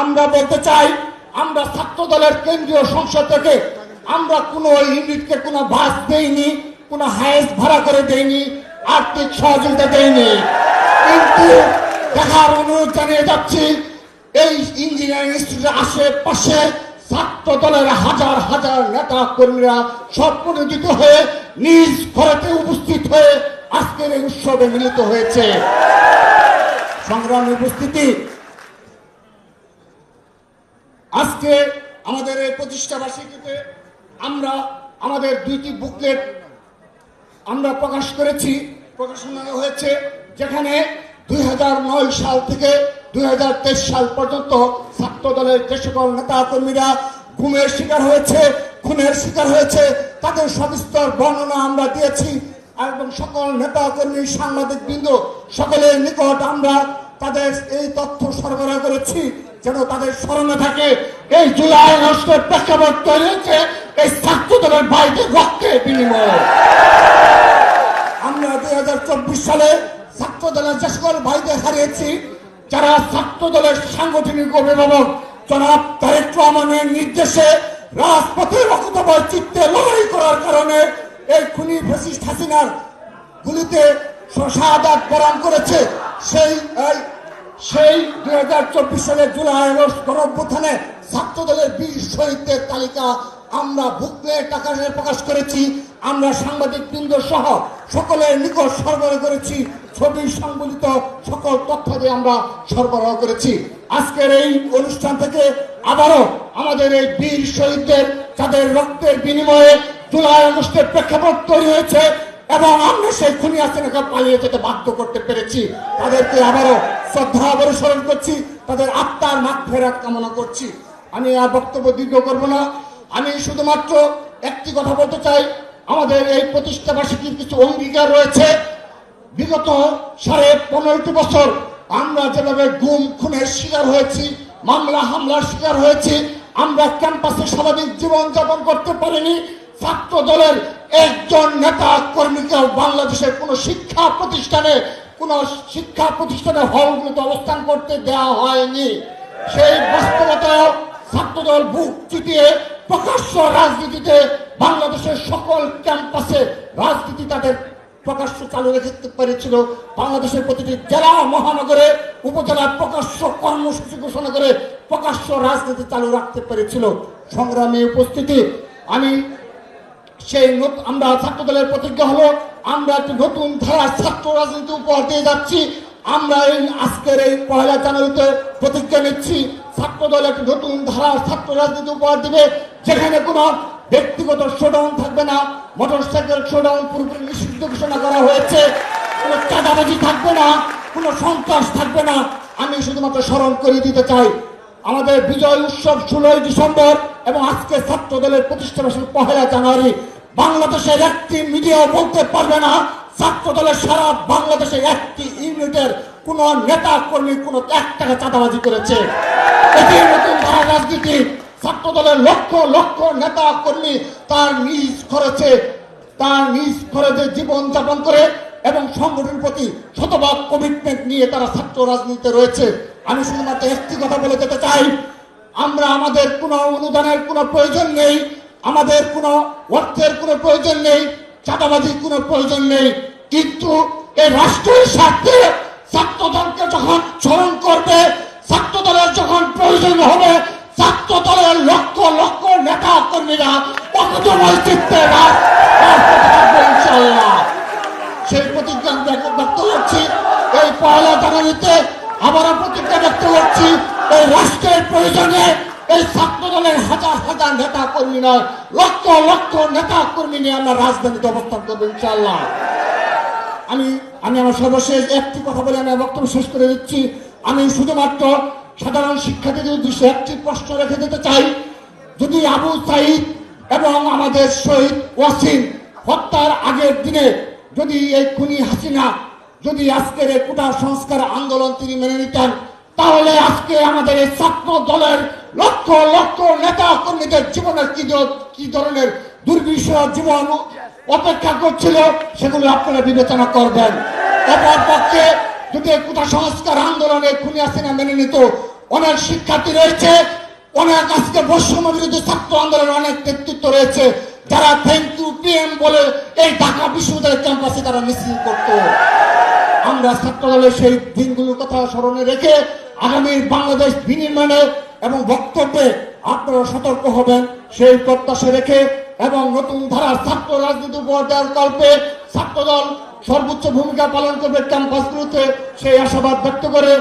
আমরা বলতে চাই, আমরা ছাত্র দলের কেন্দ্রীয় সংসদ থেকে আমরা কোনো ইউনিটকে কোনো বাস দেইনি, কোনো হায়েস ভাড়া করে দেইনি, আর্থিক সহযোগিতা দেইনি। কিন্তু দেখার অনুরোধ জানিয়ে যাচ্ছি, এই ইঞ্জিনিয়ারিং ইনস্টিটিউটের আশেপাশে ছাত্র দলের হাজার হাজার নেতা কর্মীরা স্বপ্রণোদিত হয়ে নিজ ঘরেতে উপস্থিত হয়ে আজকের এই উৎসবে মিলিত হয়েছে। সংগ্রামী উপস্থিতি আজকে আমাদের এই প্রতিষ্ঠা বার্ষিকীতে আমরা আমাদের দুইটি বুকলেট আমরা প্রকাশ করেছি প্রকাশনা হয়েছে, যেখানে দুই হাজার নয় সাল থেকে দুই সাল পর্যন্ত ছাত্র দলের যে সকল নেতা কর্মীরা গুমের শিকার হয়েছে, খুনের শিকার হয়েছে, তাদের সবিস্তর বর্ণনা আমরা দিয়েছি এবং সকল নেতা কর্মী সাংবাদিক বৃন্দ সকলের নিকট আমরা তাদের এই তথ্য সরবরাহ করেছি। যেন তাদের স্মরণে থাকে, এই জুলাই আগস্টের প্রেক্ষাপট তৈরি হয়েছে, এই ছাত্র দলের বাইরে রক্তের বিনিময়। আমরা দুই হাজার চব্বিশ সালে ছাত্র দলের যে সকল হারিয়েছি, যারা ছাত্র দলের সাংগঠনিক অভিভাবক, জনাব তারেক রহমানের নির্দেশে রাজপথে রক্তবয় চিত্তে লড়াই করার কারণে এই খুনি ফেসিস্ট হাসিনার গুলিতে শাহাদাত বরণ করেছে। সেই সেই দুই হাজার চব্বিশ সালের জুলাই আগস্ট গণঅভ্যুত্থানে ছাত্র দলের বীর শহীদদের তালিকা আমরা বুকলেট আকারে প্রকাশ করেছি, আমরা সাংবাদিক বৃন্দ সহ সকলের নিকট সরবরাহ করেছি, ছবি সংবলিত সকল তথ্য দিয়ে আমরা সরবরাহ করেছি। আজকের এই অনুষ্ঠান থেকে আবারও আমাদের এই বীর শহীদদের, তাদের রক্তের বিনিময়ে জুলাই আগস্টের প্রেক্ষাপট তৈরি হয়েছে। এবং আমরা সেই খুনি আসেনাকে পালিয়ে যেতে বাধ্য করতে পেরেছি। তাদেরকে আবারও শ্রদ্ধা আবারও করছি। তাদের আত্মার মাঠ ফেরাত কামনা করছি। আমি আর বক্তব্য দীর্ঘ করব না। আমি শুধুমাত্র একটি কথা বলতে চাই। আমাদের এই প্রতিষ্ঠা বার্ষিকীর কিছু অঙ্গীকার রয়েছে। বিগত সাড়ে পনেরোটি বছর আমরা যেভাবে গুম, খুনের শিকার হয়েছি, মামলা, হামলার শিকার হয়েছি, আমরা ক্যাম্পাসে স্বাভাবিক জীবন যাপন করতে পারিনি। ছাত্র দলের একজন নেতা কর্মীকে বাংলাদেশের কোন শিক্ষা প্রতিষ্ঠানে, কোন শিক্ষা প্রতিষ্ঠানের হলগুলোতে অবস্থান করতে দেওয়া হয়নি। সেই বাস্তবতায় ছাত্রদল বুক চিতিয়ে প্রকাশ্য রাজনীতিতে বাংলাদেশের সকল ক্যাম্পাসে রাজনীতি তাদের প্রকাশ্য চালু রেখে পেরেছিল। বাংলাদেশের প্রতিটি জেলা, মহানগরে, উপজেলা প্রকাশ্য কর্মসূচি ঘোষণা করে প্রকাশ্য রাজনীতি চালু রাখতে পেরেছিল। সংগ্রামী উপস্থিতি, আমি সেই আমরা ছাত্র দলের প্রতিজ্ঞা হলো, আমরা একটি নতুন ধারার ছাত্র রাজনীতি উপহার দিয়ে যাচ্ছি। আমরা এই আজকের এই পয়লা জানুয়ারিতে প্রতিজ্ঞা নিচ্ছি ছাত্র দল একটি নতুন ধারার ছাত্র রাজনীতি উপহার দিবে, যেখানে কোনো ব্যক্তিগত শোডাউন থাকবে না। মোটর সাইকেল শোডাউন পুরোপুরি নিষিদ্ধ ঘোষণা করা হয়েছে। কোনো চাঁদাবাজি থাকবে না, কোনো সন্ত্রাস থাকবে না। আমি শুধুমাত্র স্মরণ করে দিতে চাই, আমাদের বিজয় উৎসব ষোলোই ডিসেম্বর এবং আজকে ছাত্র দলের প্রতিষ্ঠা পহেলা জানুয়ারি। বাংলাদেশের একটি মিডিয়া বলতে পারবে না। ছাত্র দলের সারা বাংলাদেশের একটি ইউনিটের কোন নেতা কর্মী কোন এক টাকা চাঁদাবাজি করেছে। এটি নতুন ধারা রাজনীতি। ছাত্র দলের লক্ষ লক্ষ নেতা কর্মী তার নিজ খরচে তার নিজ খরচে জীবন যাপন করে এবং সংগঠনের প্রতি শতভাগ কমিটমেন্ট নিয়ে তারা ছাত্র রাজনীতিতে রয়েছে। আমি শুধুমাত্র একটি কথা বলে যেতে চাই। আমরা আমাদের কোনো অনুদানের কোনো প্রয়োজন নেই। আমাদের কোনো অর্থের কোনো প্রয়োজন নেই, চাঁদাবাজির কোনো প্রয়োজন নেই, কিন্তু এই রাষ্ট্রের স্বার্থে ছাত্র দলকে যখন স্মরণ করবে ছাত্র দলের যখন প্রয়োজন হবে ছাত্র দলের লক্ষ লক্ষ নেতা কর্মীরা অকুতময় চিত্তে সেই প্রতিজ্ঞা ব্যক্ত করছি। এই পয়লা জানুয়ারিতে আবারও প্রতিজ্ঞা ব্যক্ত করছি, এই রাষ্ট্রের প্রয়োজনে এই ছাত্র দলের হাজার হাজার নেতা কর্মী নয়, লক্ষ লক্ষ নেতা কর্মী নিয়ে আমরা রাজধানীতে অবস্থান করব ইনশাল্লাহ আমি আমি আমার সর্বশেষ একটি কথা বলে আমি বক্তব্য শেষ করে দিচ্ছি। আমি শুধুমাত্র সাধারণ শিক্ষার্থীদের উদ্দেশ্যে একটি প্রশ্ন রেখে দিতে চাই। যদি আবু সাইদ এবং আমাদের শহীদ ওয়াসিম হত্যার আগের দিনে যদি এই খুনি হাসিনা, যদি আজকের এই কোটা সংস্কার আন্দোলন তিনি মেনে নিতেন, তাহলে আজকে আমাদের এই ছাত্র দলের লক্ষ লক্ষ নেতা কর্মীদের জীবনের কি কি ধরনের দুর্বিষহ জীবন অপেক্ষা করছিল, সেগুলো আপনারা বিবেচনা করবেন। অপর পক্ষে যদি কোটা সংস্কার আন্দোলনে খুনি হাসিনা মেনে নিত, অনেক শিক্ষার্থী রয়েছে, অনেক আজকে বৈষম্য বিরোধী ছাত্র আন্দোলনের অনেক নেতৃত্ব রয়েছে, যারা থ্যাংক ইউ পিএম বলে এই ঢাকা বিশ্ববিদ্যালয় ক্যাম্পাসে তারা মিছিল করতো। আমরা ছাত্রদলের সেই দিনগুলোর কথা স্মরণে রেখে আগামীর বাংলাদেশ বিনির্মাণে এবং বক্তব্যে আপনারা সতর্ক হবেন। সেই প্রত্যাশা রেখে এবং নতুন ধারা ছাত্র রাজনীতি উপহার দেওয়ার কল্পে ছাত্রদল সর্বোচ্চ ভূমিকা পালন করবে ক্যাম্পাসগুলোতে। সেই আশাবাদ ব্যক্ত করে